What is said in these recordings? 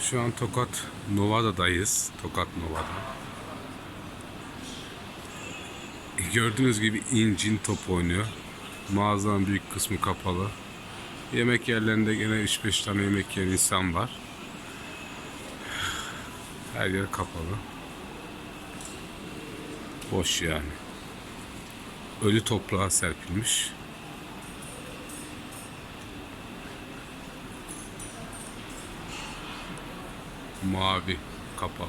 Şu an Tokat Nova'dayız. Tokat Nova'da. Gördüğünüz gibi incin top oynuyor. Mağazanın büyük kısmı kapalı. Yemek yerlerinde gene 3-5 tane yemek yiyen insan var. Her yer kapalı. Boş yani. Ölü toprağa serpilmiş. Mavi kapalı.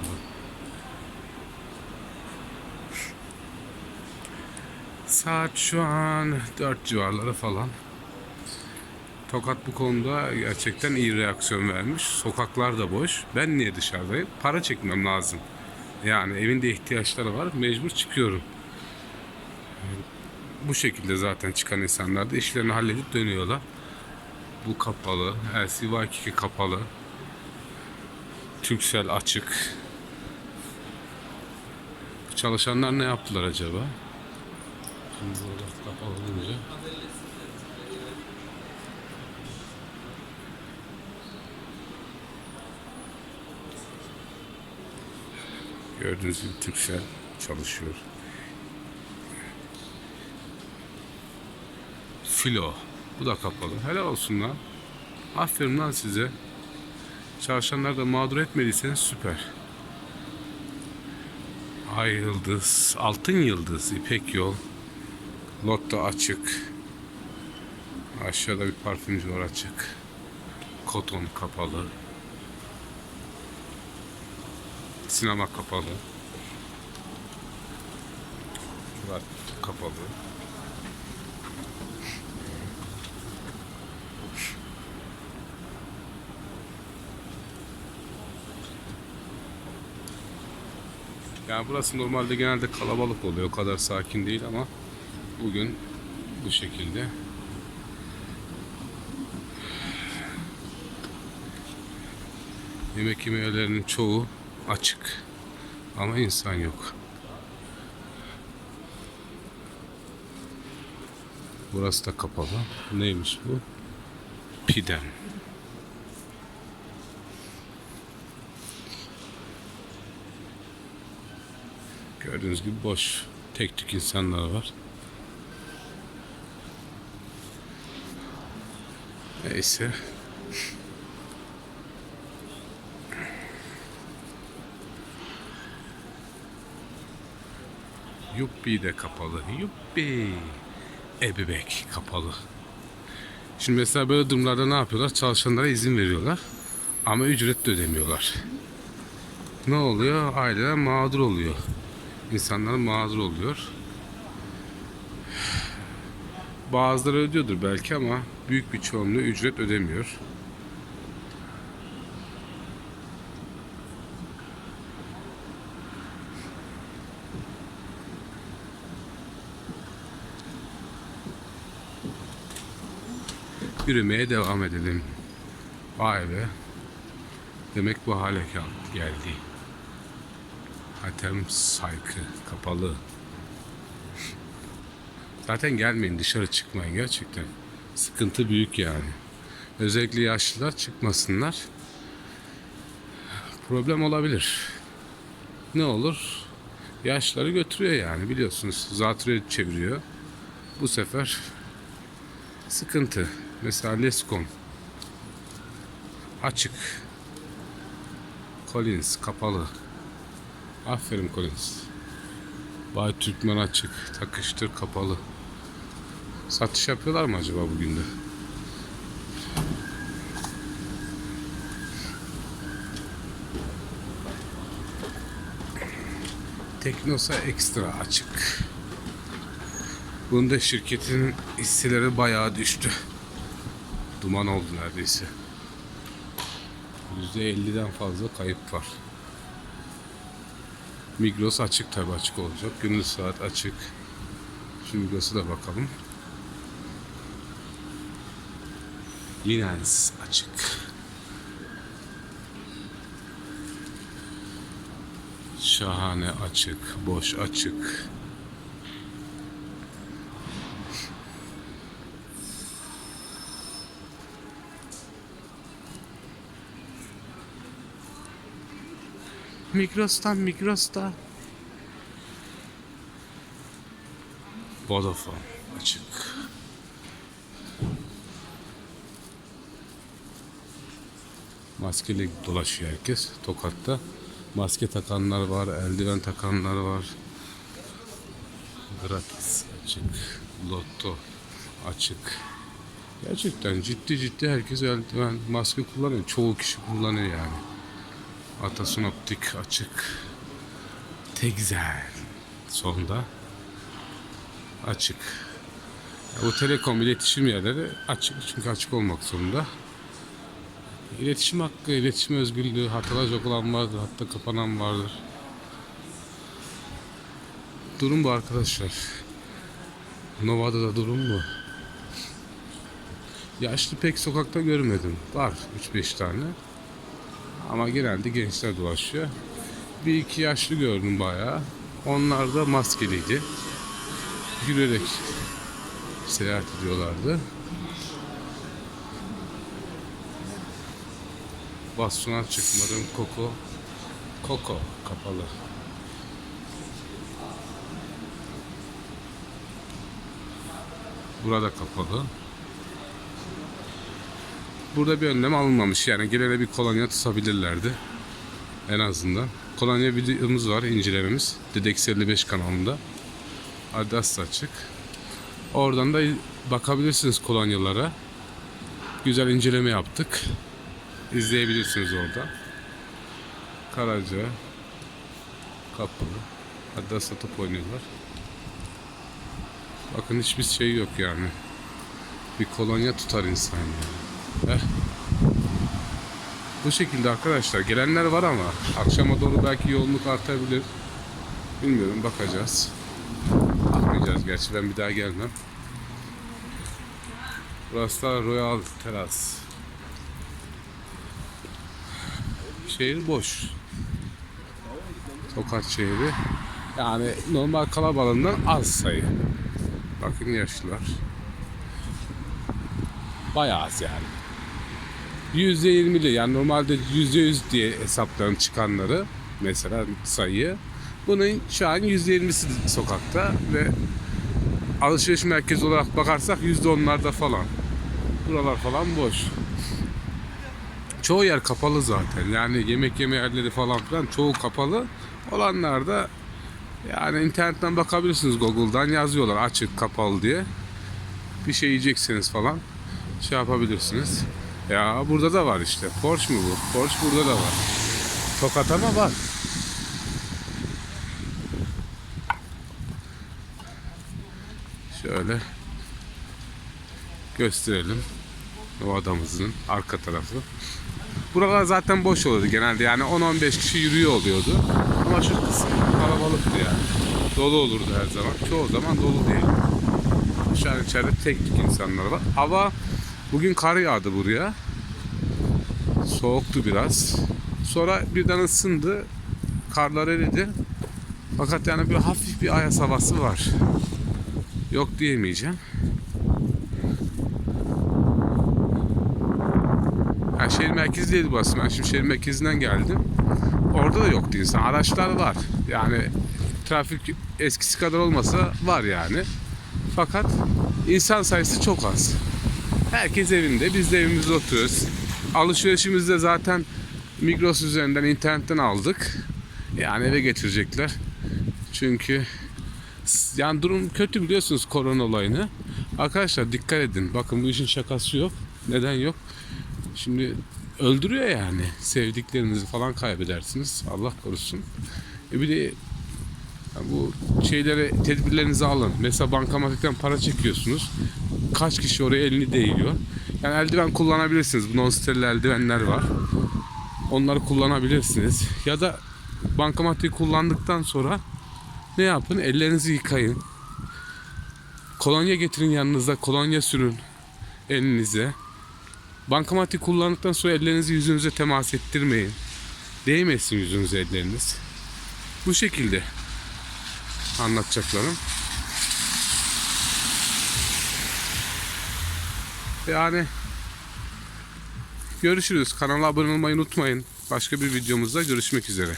Saat şu an 4 civarları falan. Tokat bu konuda gerçekten iyi reaksiyon vermiş. Sokaklar da boş. Ben niye dışarıdayım? Para çekmem lazım. Yani evinde ihtiyaçları var. Mecbur çıkıyorum. Bu şekilde zaten çıkan insanlar da işlerini halledip dönüyorlar. Bu kapalı. LCY2 kapalı. Türksel açık. Çalışanlar ne yaptılar acaba? Şimdi burada kapalı olunca. Gördüğünüz gibi Türksel çalışıyor. Filo. Bu da kapalı. Helal olsun lan. Aferin lan size. Çalışanlar da mağdur etmediyseniz süper. Ay yıldız, altın yıldız, İpek yol. Lotto açık. Aşağıda bir parfümcü var açık. Koton kapalı. Sinema kapalı. Var kapalı. Yani burası normalde genelde kalabalık oluyor. O kadar sakin değil ama bugün bu şekilde. Yemek yemelerinin çoğu açık. Ama insan yok. Burası da kapalı. Neymiş bu? Pidem. Gördüğünüz gibi boş. Tek tük insanlar var. Neyse. Yuppi de kapalı. Yuppi. Ebebek kapalı. Şimdi mesela böyle durumlarda ne yapıyorlar? Çalışanlara izin veriyorlar. Ama ücret de ödemiyorlar. Ne oluyor? Aileler mağdur oluyor. İnsanlar mağdur oluyor. Bazıları ödüyordur belki ama büyük bir çoğunluğu ücret ödemiyor. Yürümeye devam edelim. Vay be. Demek bu hale gel- geldi. Hatem saykı kapalı. Zaten gelmeyin dışarı çıkmayın gerçekten. Sıkıntı büyük yani. Özellikle yaşlılar çıkmasınlar. Problem olabilir. Ne olur? Yaşları götürüyor yani biliyorsunuz. Zatürre çeviriyor. Bu sefer sıkıntı. Mesela Lescom açık. Collins kapalı. Aferin Collins. Bay Türkmen açık. Takıştır kapalı. Satış yapıyorlar mı acaba bugün de? Teknosa ekstra açık. Bunda şirketin hisseleri bayağı düştü. Duman oldu neredeyse. %50'den fazla kayıp var. Migros açık tabi açık olacak. Gündüz saat açık. Şu Migros'a da bakalım. Linens açık. Şahane açık, boş açık. Migros'tan Migros'ta. Vodafone açık. Maskeli dolaşıyor herkes Tokat'ta. Maske takanlar var, eldiven takanlar var. Gratis açık. Lotto açık. Gerçekten ciddi ciddi herkes eldiven, maske kullanıyor. Çoğu kişi kullanıyor yani. Atasun Optik açık. Tegzel sonda açık. Ya bu telekom iletişim yerleri açık çünkü açık olmak zorunda. İletişim hakkı, iletişim özgürlüğü, hatırlayacak olan vardır, hatta kapanan vardır. Durum bu arkadaşlar. Nova'da da durum bu. Yaşlı pek sokakta görmedim. Var 3-5 tane. Ama genelde gençler dolaşıyor. Bir iki yaşlı gördüm bayağı. Onlar da maskeliydi. Yürüyerek seyahat ediyorlardı. Basuna çıkmadım. Koko. Koko kapalı. Burada kapalı. Burada bir önlem alınmamış. Yani gelene bir kolonya tutabilirlerdi. En azından. Kolonya videomuz var, incelememiz. Dedex 55 kanalında. Adres açık. Oradan da bakabilirsiniz kolonyalara. Güzel inceleme yaptık. İzleyebilirsiniz orada. Karaca, Kapı, Adres top oynuyorlar. Bakın hiçbir şey yok yani. Bir kolonya tutar insan yani. Bu şekilde arkadaşlar. Gelenler var ama akşama doğru belki yoğunluk artabilir. Bilmiyorum bakacağız. Bakmayacağız gerçi ben bir daha gelmem. Burası da Royal Teras. Şehir boş. Tokat şehri. Yani normal kalabalığından az sayı. Bakın yaşlılar. Bayağı az yani. %20'li yani normalde %100 diye hesapların çıkanları mesela sayı. Bunun şu an %20'si sokakta ve alışveriş merkezi olarak bakarsak %10'larda falan. Buralar falan boş. Çoğu yer kapalı zaten. Yani yemek yeme yerleri falan filan çoğu kapalı. Olanlar da yani internetten bakabilirsiniz Google'dan yazıyorlar açık kapalı diye. Bir şey yiyeceksiniz falan şey yapabilirsiniz. Ya burada da var işte. Porsche mu bu? Porsche burada da var. Tokat ama var. Şöyle gösterelim. O adamımızın arka tarafı. Buralar zaten boş oluyordu genelde. Yani 10-15 kişi yürüyor oluyordu. Ama şu kısım kalabalıktı yani. Dolu olurdu her zaman. Çoğu zaman dolu değil. An içeride tek tük insanlar var. Hava bugün kar yağdı buraya. Soğuktu biraz. Sonra birden ısındı. Karlar eridi. Fakat yani bir hafif bir ayas havası var. Yok diyemeyeceğim. Yani şehir merkezi değil burası. Ben şimdi şehir merkezinden geldim. Orada da yoktu insan. Araçlar var. Yani trafik eskisi kadar olmasa var yani. Fakat insan sayısı çok az. Herkes evinde. Biz de evimizde oturuyoruz. Alışverişimizi de zaten Migros üzerinden internetten aldık. Yani eve getirecekler. Çünkü yani durum kötü biliyorsunuz korona olayını. Arkadaşlar dikkat edin. Bakın bu işin şakası yok. Neden yok? Şimdi öldürüyor yani. Sevdiklerinizi falan kaybedersiniz. Allah korusun. E bir de bu şeylere tedbirlerinizi alın. Mesela bankamatikten para çekiyorsunuz. Kaç kişi oraya elini değiyor. Yani eldiven kullanabilirsiniz. Non steril eldivenler var. Onları kullanabilirsiniz. Ya da bankamatiği kullandıktan sonra ne yapın? Ellerinizi yıkayın. Kolonya getirin yanınıza. Kolonya sürün elinize. Bankamatik kullandıktan sonra ellerinizi yüzünüze temas ettirmeyin. Değmesin yüzünüze elleriniz. Bu şekilde anlatacaklarım. Yani görüşürüz. Kanala abone olmayı unutmayın. Başka bir videomuzda görüşmek üzere.